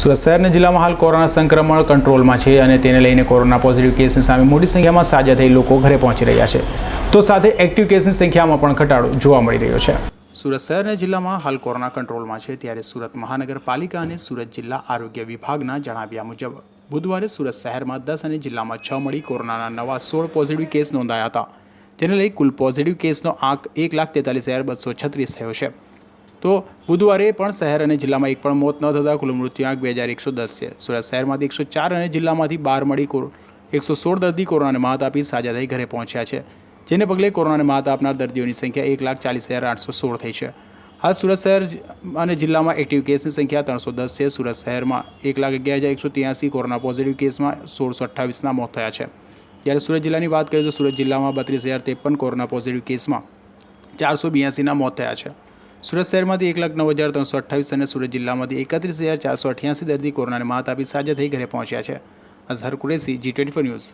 સુરત શહેરના જિલ્લામાં હાલ કોરોના સંક્રમણ કંટ્રોલમાં છે અને તેને લઈને કોરોના પોઝિટિવ કેસની સામે મોટી સંખ્યામાં સાજા થઈ લોકો ઘરે પહોંચી રહ્યા છે. તો સાથે એક્ટિવ કેસની સંખ્યામાં પણ ઘટાડો જોવા મળી રહ્યો છે. સુરત શહેરના જિલ્લામાં હાલ કોરોના કંટ્રોલમાં છે ત્યારે સુરત મહાનગરપાલિકા અને સુરત જિલ્લા આરોગ્ય વિભાગના જણાવ્યા મુજબ બુધવારે સુરત શહેરમાં દસ અને જિલ્લામાં છ મળી કોરોનાના નવા સોળ પોઝિટિવ કેસ નોંધાયા હતા. જેને લઈ કુલ પોઝિટિવ કેસનો આંક એક લાખ તેતાલીસ હજાર બસો છત્રીસ થયો છે. તો બુધવારે પણ શહેર અને જિલ્લામાં એક પણ મોત ન થતાં કુલ મૃત્યુઆંક બે હજાર એકસો દસ છે. સુરત શહેરમાંથી એકસો ચાર અને જિલ્લામાંથી બાર મળી કોરો એકસો સોળ દર્દી કોરોનાને માત આપી સાજા થઈ ઘરે પહોંચ્યા છે, જેને પગલે કોરોનાને માત આપનાર દર્દીઓની સંખ્યા એક લાખ ચાલીસ હજાર આઠસો સોળ થઈ છે. હાલ સુરત શહેર અને જિલ્લામાં એક્ટિવ કેસની સંખ્યા ત્રણસો દસ છે. સુરત શહેરમાં એક લાખ અગિયાર હજાર એકસો ત્યાસી કોરોના પોઝિટિવ કેસમાં સોળસો અઠ્ઠાવીસના મોત થયા છે. જ્યારે સુરત જિલ્લાની વાત કરીએ તો સુરત જિલ્લામાં બત્રીસ હજાર ત્રેપન કોરોના પોઝિટિવ કેસમાં ચારસો બ્યાસીના મોત થયા છે. સુરત શહેરમાંથી એક લાખ નવ હજાર ત્રણસો અઠ્ઠાવીસ અને સુરત જિલ્લામાંથી એકત્રીસ હજાર ચારસો અઠ્યાસી દર્દી કોરોનાને માત આપી સાજા થઈ ઘરે પહોંચ્યા છે. Azhar Qureshi ji twenty news